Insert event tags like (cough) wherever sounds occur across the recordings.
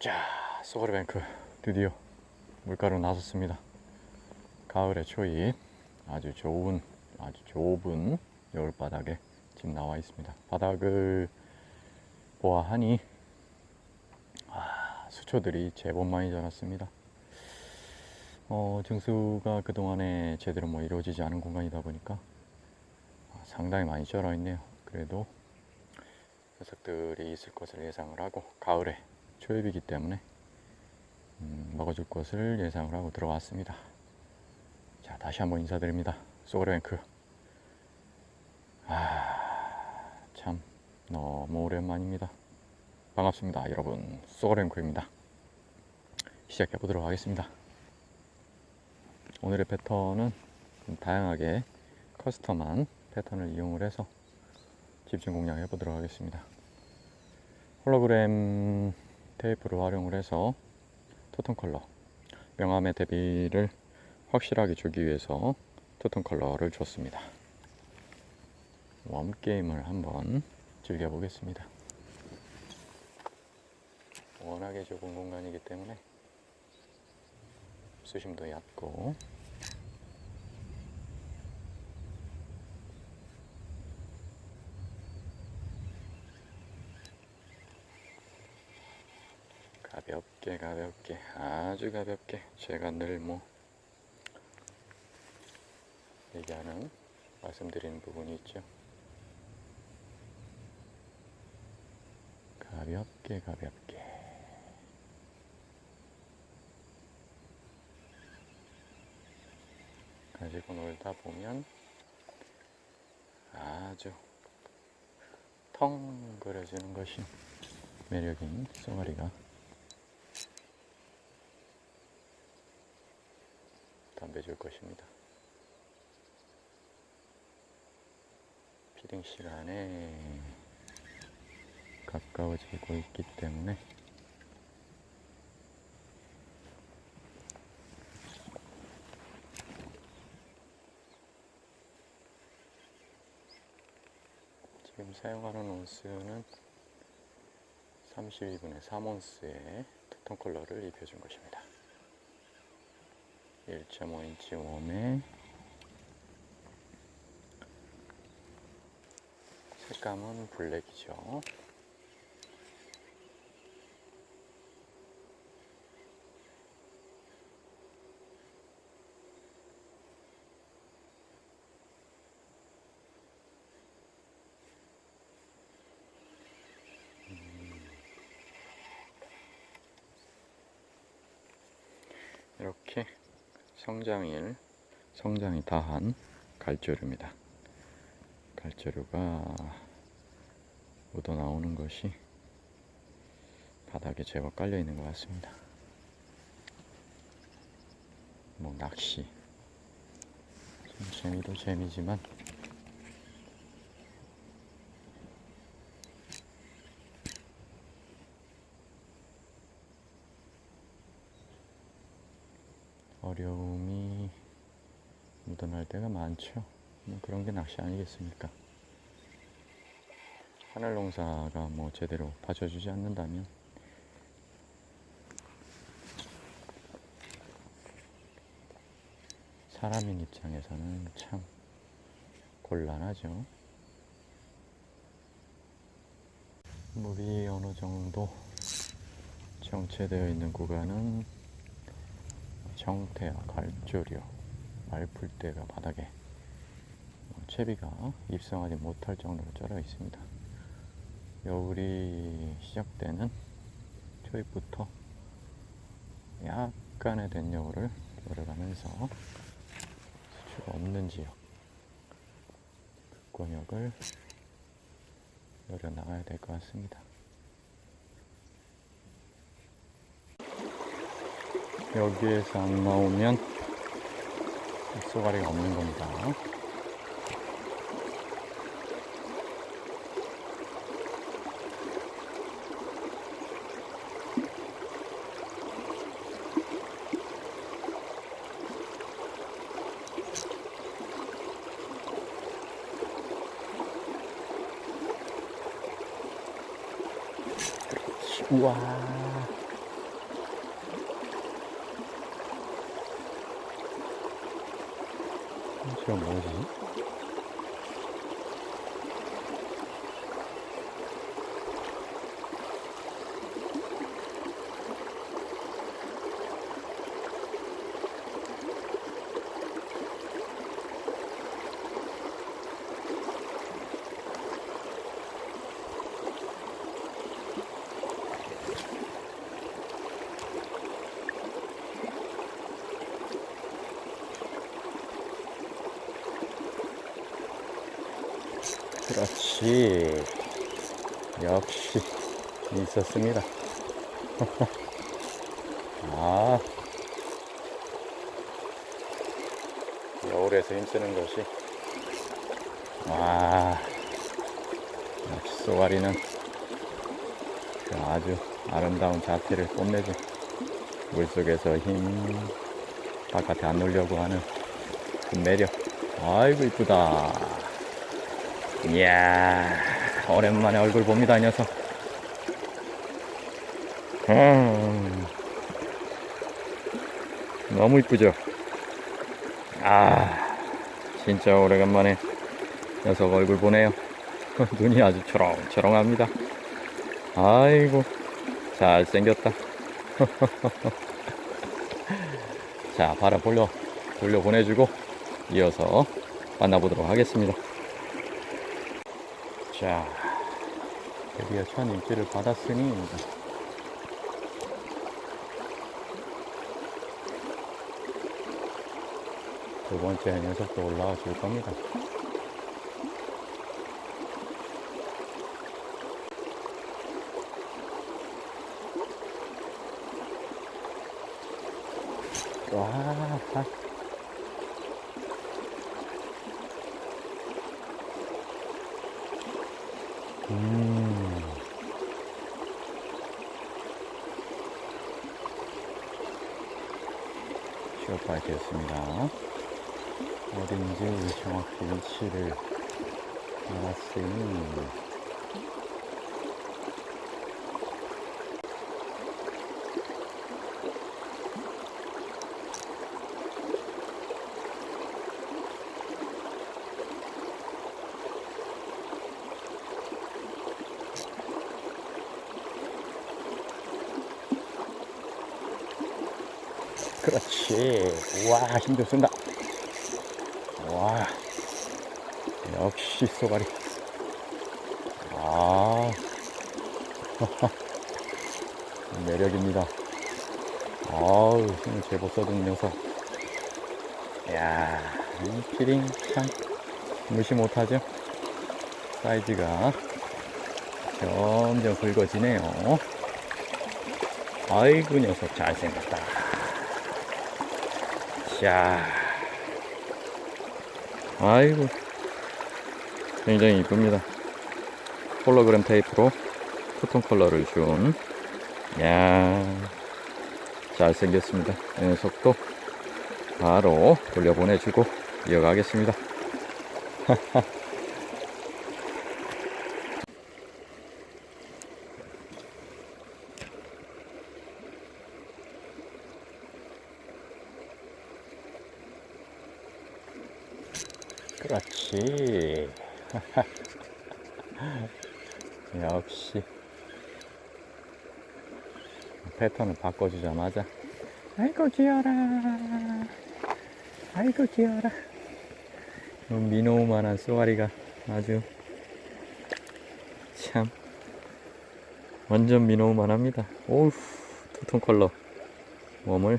자, 소가리뱅크 드디어 물가로 나섰습니다. 가을의 초입 아주 좋은 아주 좁은 여울 바닥에 지금 나와 있습니다. 바닥을 보아하니 아, 수초들이 제법 많이 자랐습니다. 어, 증수가 그동안에 제대로 뭐 이루어지지 않은 공간이다 보니까 아, 상당히 많이 쩔어 있네요. 그래도 녀석들이 있을 것을 예상을 하고 가을에 초입이기 때문에 음, 먹어줄 것을 예상을 하고 들어왔습니다. 자 다시 한번 인사드립니다. 소그랭크 아 참 너무 오랜만입니다. 반갑습니다 여러분 소그랭크입니다. 시작해 보도록 하겠습니다. 오늘의 패턴은 좀 다양하게 커스텀한 패턴을 이용을 해서 집중 공략해 보도록 하겠습니다. 홀로그램 테이프를 활용을 해서 토톤 컬러 명암의 대비를 확실하게 주기 위해서 토톤 컬러를 줬습니다. 웜 게임을 한번 즐겨 보겠습니다. 워낙에 좁은 공간이기 때문에 수심도 얕고 가볍게 가볍게 아주 가볍게 제가 늘 뭐 얘기하는 말씀드리는 부분이 있죠. 가볍게 가볍게. 가지고 놀다 보면 아주 텅 그려지는 것이 매력인 쏘가리가 담배 줄 것입니다. 피딩 시간에 가까워지고 있기 때문에 지금 사용하는 온스는 32분의 3온스의 투톤 컬러를 입혀준 것입니다. 1.5인치 웜에 색감은 블랙이죠. 이렇게 성장일, 성장이 다한 갈조류입니다. 갈조류가 묻어 나오는 것이 바닥에 제법 깔려 있는 것 같습니다. 뭐 낚시 좀 재미도 재미지만 어려움이 묻어날 때가 많죠. 뭐 그런 게 낚시 아니겠습니까? 하늘 농사가 뭐 제대로 받쳐주지 않는다면 사람인 입장에서는 참 곤란하죠. 물이 어느 정도 정체되어 있는 구간은 정태와 갈조류, 말풀대가 바닥에 어, 채비가 입성하지 못할 정도로 쩔어 있습니다. 여울이 시작되는 초입부터 약간의 된여울을 열어가면서 수치가 없는 지역 그 권역을 열어나가야 될 것 같습니다. 여기에서 안 나오면 쏘가리가 없는 겁니다. 우와 저 뭐지? 그렇지. 역시 있었습니다. (laughs) 아, 겨울에서 힘쓰는 것이 와, 역시 쏘가리는 그 아주 아름다운 자태를 뽐내죠. 물속에서 힘 바깥에 안 놓으려고 하는 그 매력. 아이고 이쁘다. 이야, 오랜만에 얼굴 봅니다, 이 녀석. 음, 너무 이쁘죠? 아, 진짜 오래간만에 녀석 얼굴 보네요. (laughs) 눈이 아주 초롱초롱합니다. 아이고, 잘생겼다. (laughs) 자, 바로 돌려, 돌려 보내주고, 이어서 만나보도록 하겠습니다. 자, 드디어 첫 입질을 받았으니 두 번째 녀석도 올라와 줄 겁니다. 와, 음. 되었습니다. 어딘지 정확히 위치를 알았으니 그렇지. 와, 힘도 쓴다. 와, 역시 쏘가리. 아, (laughs) 매력입니다. 아우, 힘을 제법 써준 녀석. 야, 이 키링 참 무시 못하죠? 사이즈가 점점 굵어지네요. 아이고, 녀석 잘생겼다. 자, 아이고, 굉장히 이쁩니다. 홀로그램 테이프로 투톤 컬러를 준, 야, 잘생겼습니다. 이 녀석도 바로 돌려보내주고 이어가겠습니다. (laughs) 그렇지. (laughs) 역시. 패턴을 바꿔주자마자. 아이고, 귀여라. 아이고, 귀여라. 미노만한 쏘가리가 아주 참 완전 미노만 합니다. 오우, 투톤 컬러 몸을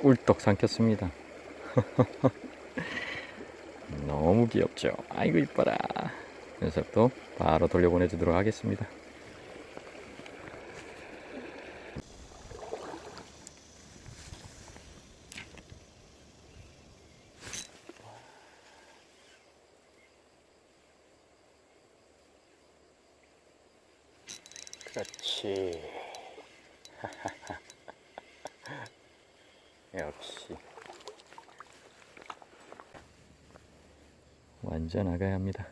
꿀떡 삼켰습니다. (laughs) 너무 귀엽죠? 아이고 이뻐라. 녀석도 바로 돌려보내주도록 하겠습니다. 그렇지. (laughs) 역시. 완전 아가야 합니다.